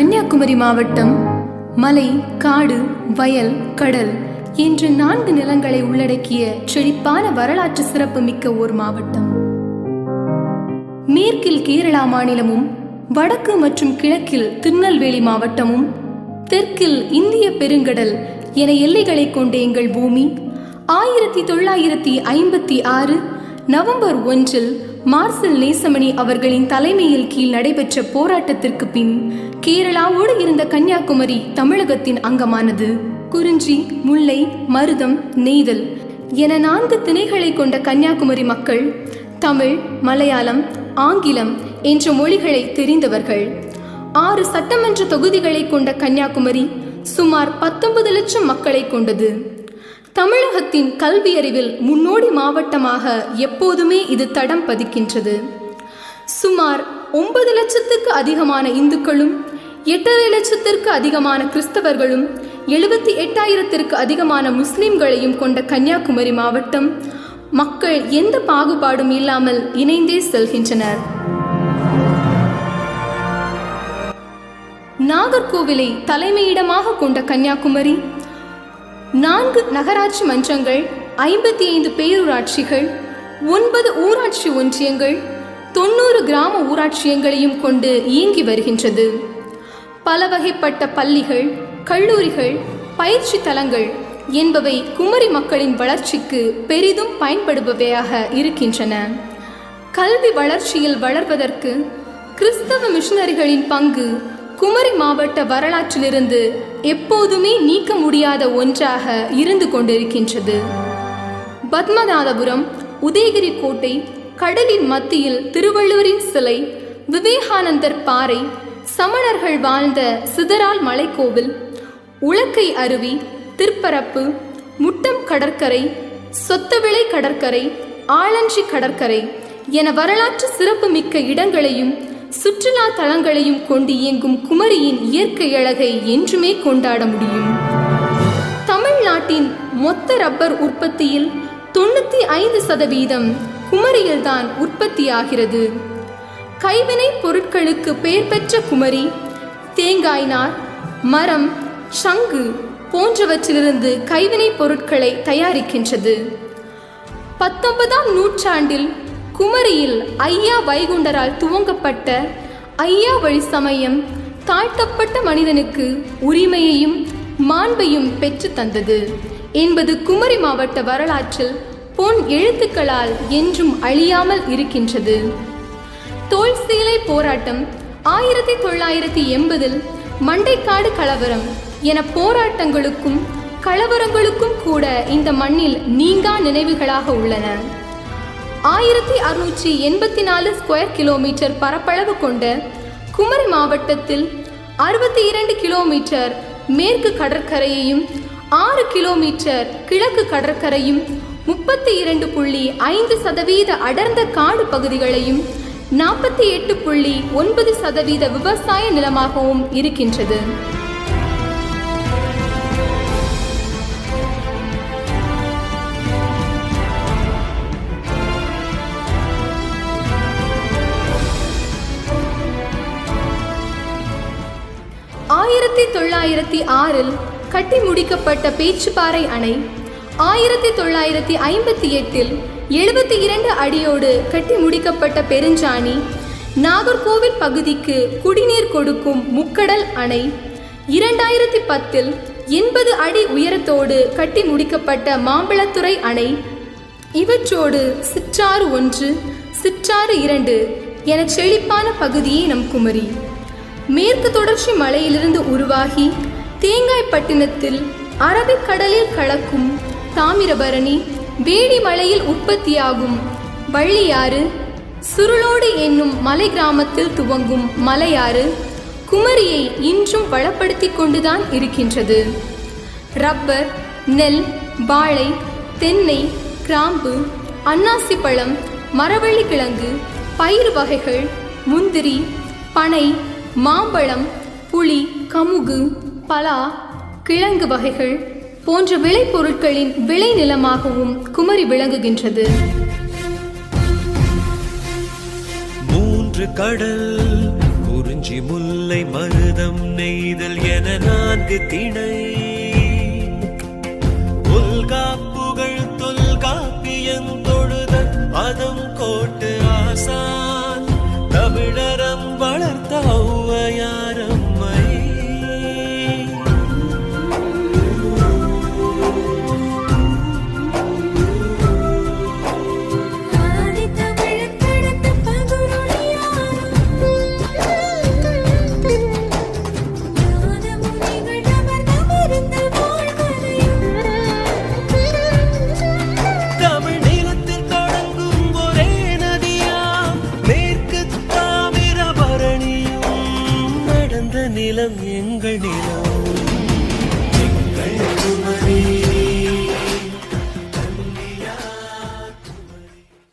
கன்னியாகுமரி மாவட்டம் மலை காடு வயல் கடல் என்று நான்கு நிலங்களை உள்ளடக்கிய செழிப்பான வரலாற்று சிறப்பு மிக்க ஓர் மாவட்டம். மேற்கில் கேரளா மாநிலமும் வடக்கு மற்றும் கிழக்கில் திருநெல்வேலி மாவட்டமும் தெற்கில் இந்திய பெருங்கடல் என எல்லைகளை கொண்ட எங்கள் பூமி ஆயிரத்தி தொள்ளாயிரத்தி ஐம்பத்தி ஆறு நவம்பர் ஒன்றில் மார்சல் நேசமணி அவர்களின் தலைமையில் கீழ் நடைபெற்ற போராட்டத்திற்கு பின் கேரளாவோடு இருந்த கன்னியாகுமரி தமிழகத்தின் அங்கமானது. குறிஞ்சி முல்லை மருதம் நெய்தல் என நான்கு திணைகளை கொண்ட கன்னியாகுமரி மக்கள் தமிழ் மலையாளம் ஆங்கிலம் என்ற மொழிகளை தெரிந்தவர்கள். ஆறு சட்டமன்ற தொகுதிகளை கொண்ட கன்னியாகுமரி சுமார் பத்தொன்பது லட்சம் மக்களை கொண்டது. தமிழகத்தின் கல்வியறிவில் முன்னோடி மாவட்டமாக எப்போதுமே இது தடம் பதிக்கின்றது. சுமார் ஒன்பது லட்சத்துக்கு அதிகமான இந்துக்களும் எட்டரை லட்சத்திற்கு அதிகமான கிறிஸ்தவர்களும் எழுபத்தி எட்டாயிரத்திற்கு அதிகமான முஸ்லிம்களையும் கொண்ட கன்னியாகுமரி மாவட்டம் மக்கள் எந்த பாகுபாடும் இல்லாமல் இணைந்தே செல்கின்றனர். நாகர்கோவிலை தலைமையிடமாக கொண்ட கன்னியாகுமரி நான்கு நகராட்சி மன்றங்கள் ஐம்பத்தி ஐந்து பேரூராட்சிகள் ஒன்பது ஊராட்சி ஒன்றியங்கள் தொண்ணூறு கிராம ஊராட்சியங்களையும் கொண்டு இயங்கி வருகின்றது. பல வகைப்பட்ட பள்ளிகள் கல்லூரிகள் பயிற்சி தலங்கள் என்பவை குமரி மக்களின் வளர்ச்சிக்கு பெரிதும் பயன்படுபவையாக இருக்கின்றன. கல்வி வளர்ச்சியில் வளர்வதற்கு கிறிஸ்தவ மிஷனரிகளின் பங்கு குமரி மாவட்ட வரலாற்றிலிருந்து எப்போதுமே நீக்க முடியாத ஒன்றாக இருந்து கொண்டிருக்கின்றது. பத்மநாதபுரம் உதயகிரி கோட்டை கடலின் மத்தியில் திருவள்ளுவரின் சிலை விவேகானந்தர் பாறை சமணர்கள் வாழ்ந்த சிதறால் மலைக்கோவில் உலக்கை அருவி திருப்பரப்பு முட்டம் கடற்கரை சொத்தவிளை கடற்கரை ஆலஞ்சி கடற்கரை என வரலாற்று சிறப்புமிக்க இடங்களையும் சுற்றுலா தலங்களையும் கொண்டு இயங்கும் குமரியின் இயற்கை அழகை என்றுமே கொண்டாட முடியும். தமிழ்நாட்டின் மொத்த ரப்பர் உற்பத்தியில் தொண்ணூத்தி ஐந்து சதவீதம் குமரியில்தான் உற்பத்தியாகிறது. கைவினை பொருட்களுக்கு பெயர் பெற்ற குமரி தேங்காய் நார் மரம் சங்கு போன்றவற்றிலிருந்து கைவினைப் பொருட்களை தயாரிக்கின்றது. பத்தொன்பதாம் நூற்றாண்டில் குமரியில் ஐயா வைகுண்டரால் துவங்கப்பட்ட ஐயா வழி சமயம் தாழ்த்தப்பட்ட மனிதனுக்கு உரிமையையும் மாண்பையும் பெற்று தந்தது. என்பது குமரி மாவட்ட வரலாற்றில் பொன் எழுத்துக்களால் என்றும் அழியாமல் இருக்கின்றது. தோல் சீலை போராட்டம் ஆயிரத்தி தொள்ளாயிரத்தி எண்பதில் மண்டைக்காடு கலவரம் என போராட்டங்களுக்கும் கலவரங்களுக்கும் கூட இந்த மண்ணில் நீங்கா நினைவுகளாக உள்ளன. ஆயிரத்தி அறுநூற்றி எண்பத்தி நாலு ஸ்கொயர் கிலோமீட்டர் பரப்பளவு கொண்ட குமரி மாவட்டத்தில் அறுபத்தி இரண்டு கிலோமீட்டர் மேற்கு கடற்கரையையும் ஆறு கிலோமீட்டர் கிழக்கு கடற்கரையும் முப்பத்தி இரண்டு புள்ளி ஐந்து சதவீத அடர்ந்த காடு பகுதிகளையும் நாற்பத்தி எட்டு புள்ளி ஒன்பது சதவீத விவசாய நிலமாகவும் இருக்கின்றது. ஆயிரத்தி தொள்ளாயிரத்தி ஆறில் கட்டி முடிக்கப்பட்ட பேச்சுப்பாறை அணை ஆயிரத்தி தொள்ளாயிரத்தி ஐம்பத்தி எட்டில் எழுபத்தி இரண்டு அடியோடு கட்டி முடிக்கப்பட்ட பெருஞ்சாணி நாகர்கோவில் பகுதிக்கு குடிநீர் கொடுக்கும் முக்கடல் அணை இரண்டாயிரத்தி பத்தில் எண்பது அடி உயரத்தோடு கட்டி முடிக்கப்பட்ட மாம்பழத்துறை அணை இவற்றோடு சிற்றாறு ஒன்று சிற்றாறு இரண்டு என செழிப்பான பகுதியே நம் குமரி. மேற்கு தொடர்ச்சி மலையிலிருந்து உருவாகி தேங்காய்பட்டினத்தில் அரபிக்கடலில் கலக்கும் தாமிரபரணி வேடி மலையில் உற்பத்தியாகும் வள்ளியாறு சுருளோடு என்னும் மலை கிராமத்தில் துவங்கும் மலையாறு குமரியை இன்றும் வளப்படுத்தி கொண்டுதான் இருக்கின்றது. ரப்பர் நெல் வாழை தென்னை கிராம்பு அன்னாசி பழம் மரவள்ளி கிழங்கு பயிர் வகைகள் முந்திரி பனை மாம்பழம் புளி கமுகு பலா கிழங்கு வகைகள் போன்ற விளைபொருட்களின் விளை நிலமாகவும் குமரி விளங்குகின்றது. மூன்று கடல் குறிஞ்சி முல்லை மருதம் நெய்தல் என நான்கு திணை. நிலம் எங்கள் நிலம். எங்கள் குமரே